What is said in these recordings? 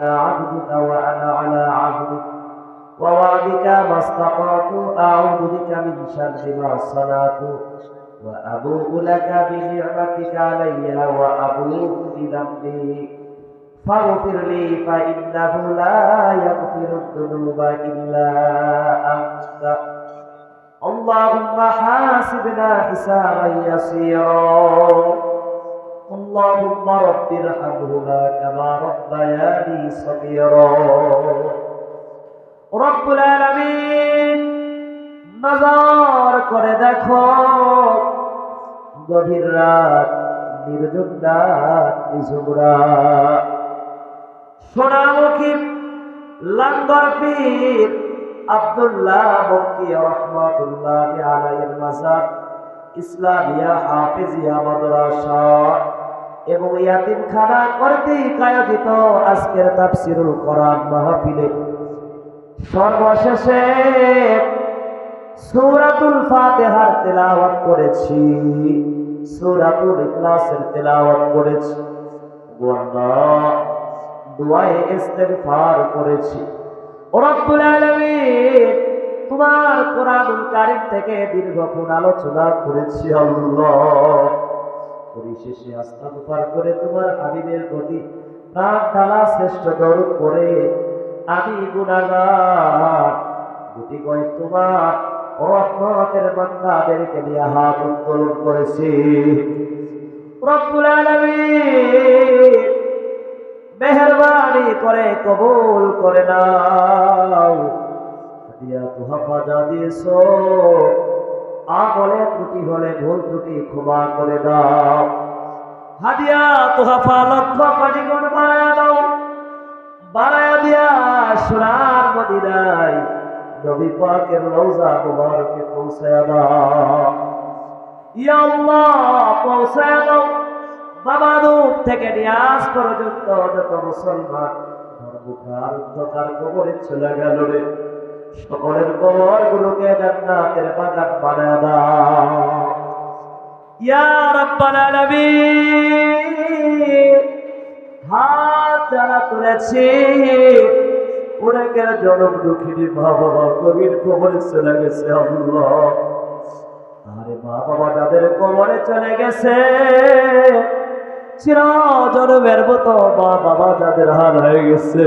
عبدك وأنا على عبدك ووعدك ما استطعت أعوذ بك من شر ما صنعت وأبوء لك بنعمتك علي وأبوء بذنبي فاغفر لي فإنه لا يغفر الذنوب إلا أنت اللهم حاسبنا حسابا يسيرا اللهم رب ارحمهما كما ربياني صغيرا رب العالمين নজর করে দেখো গভীর রাত নির্জন রাত নিঝুমরা সোনামুখী লাঙ্গর পীর আব্দুল্লাহ মক্কি রহমাতুল্লাহ আলাইহির মাজার ইসলামিয়া হাফিজিয়া মাদ্রাসা এবং ইয়াতিমখানা কর্তৃক আয়োজিত আজকের তাফসিরুল কোরআন মাহফিলে। সর্বশেষে সূরাতুল ফাতিহার তেলাওয়াত করেছি। সূরাতুল ইখলাসের তেলাওয়াত করেছি। আল্লাহ করেছি। তোমার কোরআনুল কারীম থেকে দীর্ঘক্ষণ আলোচনা করেছি আল্লাহ। পরিশেষে আস্তাগফার করে তোমার হাবিবের প্রতি প্রাণ ঢালা শ্রেষ্ঠ দরুদ করে আমি গুনাহগার গুটি কয় তোমার রহমতের বান্দাদেরকে নিয়ে হাত উত্তোলন করেছি। রব্বুল মেহরবানি করে কবুল করে নাও। দিয়া তুহাফা যা দিয়েছ। আমলে ত্রুটি হলে ভুল ত্রুটি ক্ষমা করে দাও। হাদিয়া তুহাফা লক্ষ কোটি গুণ বাড়ায় দাও। বাড়ায় দিয়া সোনার মদিনায় নবী পাকের রওজা মুবারকে পৌঁছায় দাও। ইয়া আল্লাহ দাও। বাবা রূপ থেকে নিয়াজ পর্যন্ত যত মুসলমান ধর্মকার অন্ধকার কবরে চলে গেল রে। সকলের কবর গুলোকে জান্নাতের বাগান বানায় দাও। ইয়া রাব্বাল আলামিন, হাত যারা তুলেছি, অনেকের জনম দুঃখিনী মা বাবা গভীর কবরে চলে গেছে আরে মা বাবা যাদের কবরে চলে গেছে চির জনমের মতো মা বাবা যাদের হাল হয়ে গেছে।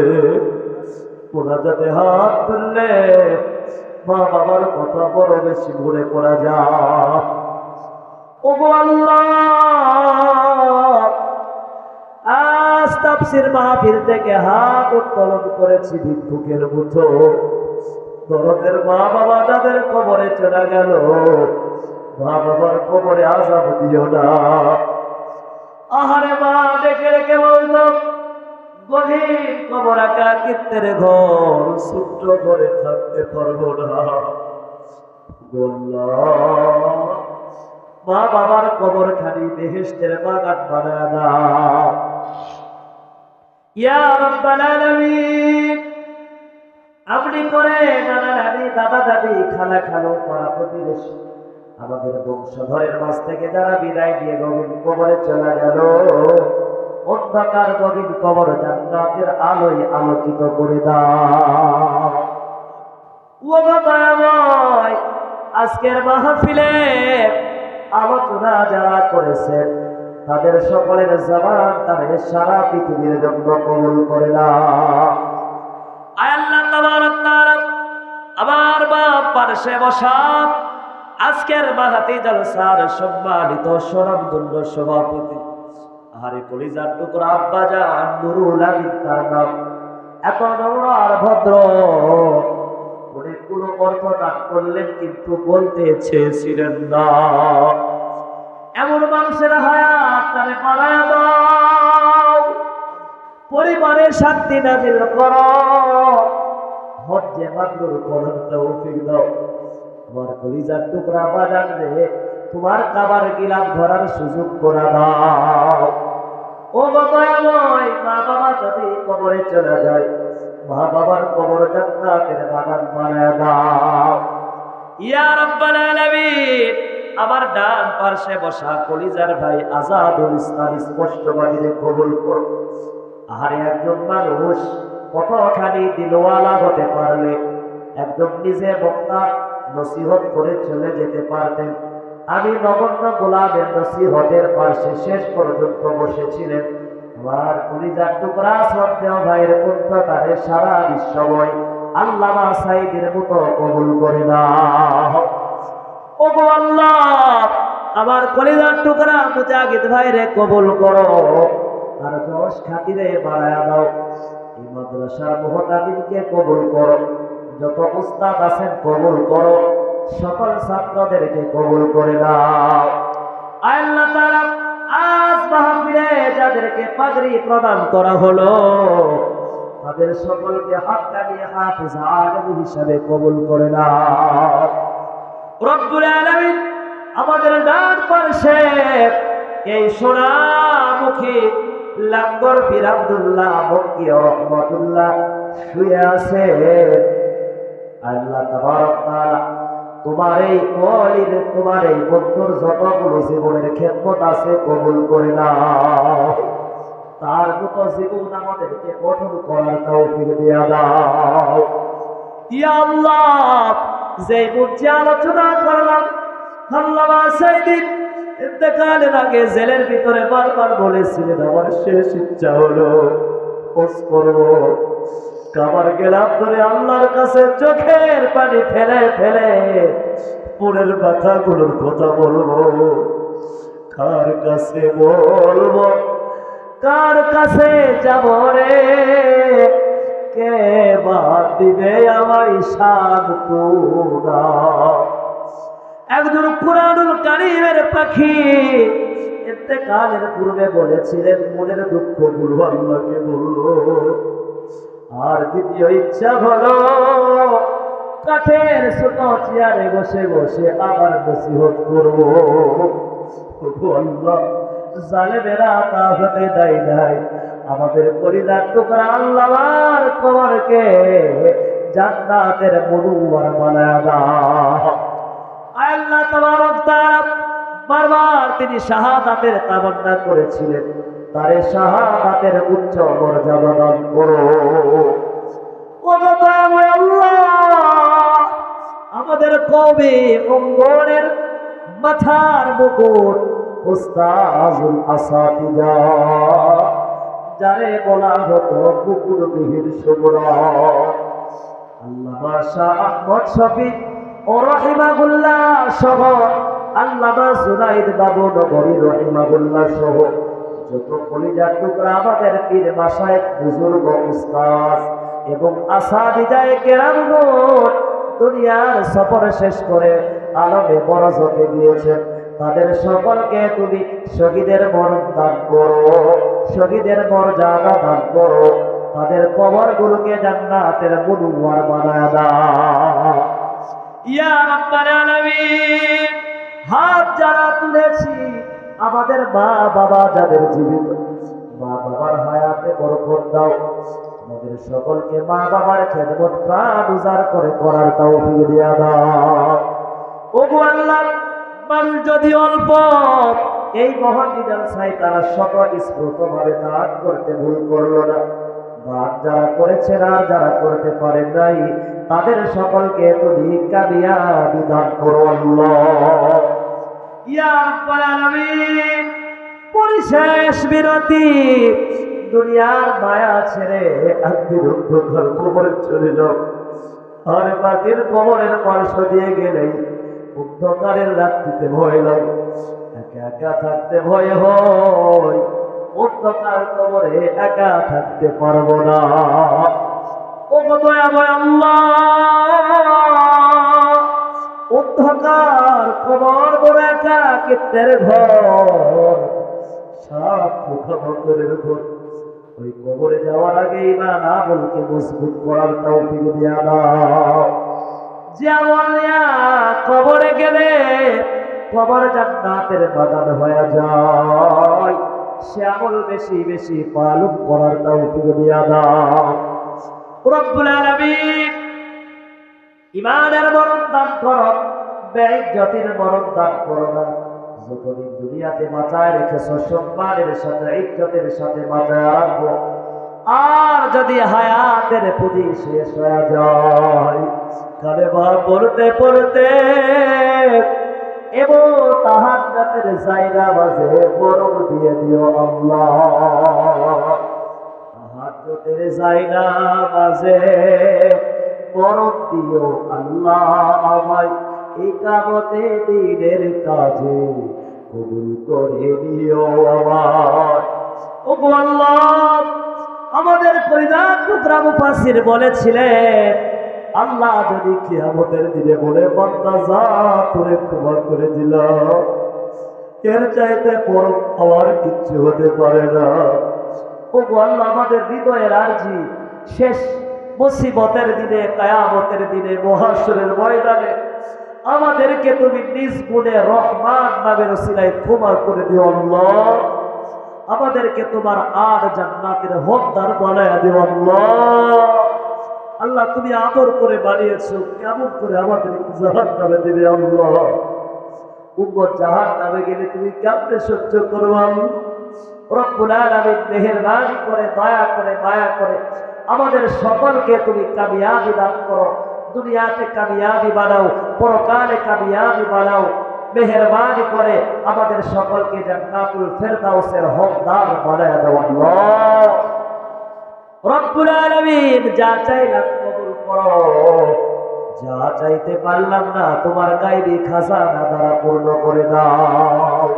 যাতে হাত তুললে মা বাবার কথা বড় বেশি মনে করা যায়। ও আল্লাহ, আজ তাফসির মাহফিল থেকে হাত উত্তোলন করেছি ভিক্ষুকের মতো দরদের মা বাবা তাদের কবরে চলে গেল। মা বাবার কবরে আজাব দিও না। আহারে মা ডেকে রেখে বলতো গভীর কবর আঁকা কীর্তের ঘর ছোট্ট ঘরে থাকতে পারব না। মা বাবার কবর খানি বেহেস্তের বাগান বানায় ইয়া রব্বাল আলামিন, আপনি করে নানা নানি, দাদা দাদি, খালা খালো, পাড়া প্রতিবেশী, আমাদের বংশধরের মাছ থেকে যারা বিদায় দিয়ে গভীর কবরে চলে গেল। অন্ধকার গভীর কবর জান্নাতের আলোয় আলোকিত করে দাও। ও আজকের মাহফিলে আলোচনা যারা করেছেন, তাদের সকলের জবান তাদের সারা পৃথিবীর জন্য কবুল করে আমার বাপ পার্শ্বে বসা আজকের মাহাতি জলসার সম্মানিত সরমদুল্য সভাপতি। আহারে কলিজার টুকরা, আব্বা জান, নুরুল নাম এত নম্র আর ভদ্র। অনেকগুলো অর্থ দান করলেন কিন্তু বলতে চেয়েছিলেন না। এমন মানুষের হায়াত তারে দাও। পরিবারের শান্তি নাজিল করো। হজ্জে মাদুর করার তৌফিক দাও। তোমার কলিজার টুকরা বাজান রে, তোমার কাবার গিলাপ ধরার সুযোগ করে দাও। ও মা বাবা যদি কবরে চলে যায়, মা বাবার কবর জান্নাতের বাগান বানায় দাও। ইয়া রাব্বাল আলামিন, আমার ডান পার্শ্বে বসা কলিজার ভাই আজাদুল ইসলাম স্পষ্ট বাণীরে কবুল কর। আহারে, একজন মানুষ কতখানি দিলওয়ালা হতে পারলে, একজন নিজে বক্তা নসিহত করে চলে যেতে পারতেন। আমি নগণ্য গোলামের নসিহতের পাশে শেষ পর্যন্ত বসেছিলেন। আমার কলিজার টুকরা শ্রদ্ধেয় ভাইয়ের পুণ্যতারে সারা বিশ্বময় আল্লামা সাইদের মতো কবুল করে না আমার কলিজার টুকরা মুজাহিদ ভাইরে কবুল করো। তার যশ খাতিরে বাড়ায়া দাও। এই মাদ্রাসার মহতাবিনকে কবুল করো। যত উস্তাদ আছেন কবুল করো। সকল ছাত্রদেরকে কবুল করে দাও আল্লাহ তাআলা আজ মাহফিলে যাদেরকে পাগড়ি প্রদান করা হলো, তাদের সকলকে হাক্কানি হাফিজ আলেম হিসাবে কবুল করে নাও। রব্বুল আলামিন আমাদের ডান পাশে এই সোনামুখী লাঙ্গর ফির আব্দুল্লাহ বক্কি রহমতুল্লাহ শুয়ে আছে আল্লাহ তাবারক তাআলা তোমার এই কলির তোমার এই বন্ধুর যতগুলো জীবনের খেদমত আছে কবুল করে নাও। তার মতো জীবন আমাদেরকে গঠন করার তৌফিক দিয়া দাও। ইয়া আল্লাহ যে মুখে আলোচনা করলাম আল্লামা সাইদিন। ইন্তেকালের আগে জেলের ভিতরে বারবার বলেছিলেন, আমার শেষ ইচ্ছা হলো করব। কাবার গেলাম ধরে আল্লাহর কাছে চোখের পানি ফেলে ফেলে। মনের কথাগুলোর কথা বলব। কার কাছে বলব? কার কাছে যাব রে? কে বাদ দিবে আমায় শান্ত একজন পুরানুল কারিমের পাখি এতে কালের পূর্বে বলেছিলেন, মনের দুঃখগুলো আল্লাহকে বলল আর দ্বিতীয় ইচ্ছা হলো, কাঠের ছোট চেয়ারে বসে বসে আবার করব। ওগো আল্লাহ তা হতে আমাদের পরিবার টুকরা বানায় বারবার তিনি শাহাদাতের তামান্না করেছিলেন। তারে শাহাদাতের উচ্চ মর্যাদা দান করো। আমাদের কবে অঙ্গনের মাথার মুকুট উস্তাজুল আসাতিজা যারে বলা হতো কুকুর বিহীন শুভ্রা আল্লামা শাহ আহমদ শফিক ও রহিমাগুল্লাহ সহ আল্লামা জুনাইদ বাবু নগরী রহিমাগুল্লাহ সহ আমাদের পীর মাসায় বুজুর্গ, উস্তাদ এবং আশা বিদায় কেরামগণ দুনিয়ার সফর শেষ করে আলমে বরজতে গিয়েছেন। তাদের সকলকে তুমি শহীদের মরণ দান করো, শহীদের মর্যাদা দান করো। তাদের কবরগুলোকে জান্নাতের মুনুয়ার বানায় দাও। ইয়া রাব্বাল আলামিন, হাত যারা তুলেছি আমাদের মা বাবা যাদের জীবিত, মা বাবার হায়াতে বরকত দাও। আমাদের সকলকে মা বাবার খেদমত প্রাণ উজার করে করার তৌফিক দিয়া দাও। ওগো আল্লাহ, মানুষ যদি অল্প, এই মহান চাই তারা সকল স্ফূর্ত ভাবে দান করতে ভুল করল না। দান যারা করেছে না, যারা করতে পারে নাই, তাদের সকলকে তুমি কামিয়া বিধান করো আল্লাহ। পরিশেষ বিরতি। দুনিয়ার মায়া ছেড়ে একদিন অন্ধকার কবরে চলে যাও। আর মাটির কবরের পার্শ্ব দিয়ে গেলেই অন্ধকারের রাত্রিতে ভয় লাগে। একা একা থাকতে ভয় হয়। অন্ধকার কবরে একা থাকতে পারব না। ও দয়াময় আল্লাহ! অন্ধকার কবর বড় একা কীর্তের ঘর। সাপ ঘর। ওই কবরে যাওয়ার আগে ইমান আমলকে মজবুত করার তৌফিক দিয়া দাও। যে আমল নিয়া কবরে গেলে কবর জান্নাতের বাগান হয়ে যায়। সে বেশি বেশি পালন করার তৌফিক দিয়া দাও। রব্বুল আলামিন ইমানের মরণ দান করো ব্যয় মরণ দান করো না। যতদিন দুনিয়াতে বাঁচায় রেখেছ, সম্মানের সাথে, ইজ্জতের সাথে বাঁচায় রাখব। আর যদি হায়াতের পুঁজি শেষ হয়ে যায়, কালেমা পড়তে পড়তে এবং তাহার জাতের জায়গা বাজে বরং দিয়ে দিও আল্লাহ। হাজতের জায়গা মাঝে বরফ দিও আল্লাহ আমায় এই কামতে দিনের কাজে কবুল করে দিও আমার ও আমাদের পরিবার টুকরা মুফাসির বলেছিলেন, আল্লাহ যদি কিয়ামতের দিনে বলে, বন্দা, যা তোরে ক্ষমা করে দিল এর চাইতে বড় আমার কিচ্ছু হতে পারে না। ও আল্লাহ, আমাদের হৃদয়ের আর্জি শেষ। মুসিবতের দিনে, কায়ামতের দিনে মহাসুরের ময়দানে আমাদেরকে তুমি নিজ গুণে রহমান নামের সিলাই ক্ষমা করে দিও আমাদেরকে তোমার আর জান্নাতের হকদার বানায় দিও আল্লাহ। আল্লাহ, তুমি আদর করে বানিয়েছো, কেমন করে আমাদেরকে জাহান নামে দিবে আল্লাহ। উম্মত জাহান নামে গেলে তুমি কেমনে সহ্য করব? রব্বুল আলামিন মেহেরবানি করে, দয়া করে, মায়া করে আমাদের সকলকে তুমি কামিয়াবি দান করো দুনিয়াতে কামিয়াবি বানাও পরকালে কামিয়াবি বানাও মেহেরবানি করে আমাদের সকলকে জান্নাতুল ফেরদাউসের হকদার বানায় দাও আল্লাহ রব্বুল আলামিন যা চাইলাম কবুল করো যা চাইতে পারলাম না তোমার গাইবি খাজানা দ্বারা পূর্ণ করে দাও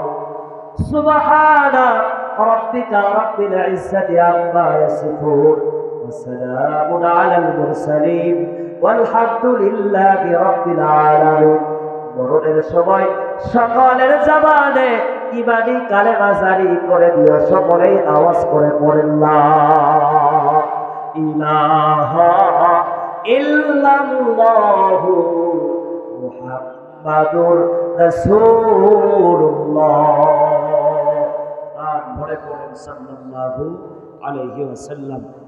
سبحان ربك رب العزة عما يصفون وسلام على المرسلين والحمد لله رب العالمين মরণের সময় সকলের জবানে ইমানি কালেমা জারি করে দিও সকলেই আওয়াজ করে পড়েন লা ইলাহা ইল্লাল্লাহু মুহাম্মাদুর রাসূলুল্লাহ আর ভরে পড়েন সাল্লাল্লাহু আলাইহি ওয়াসাল্লাম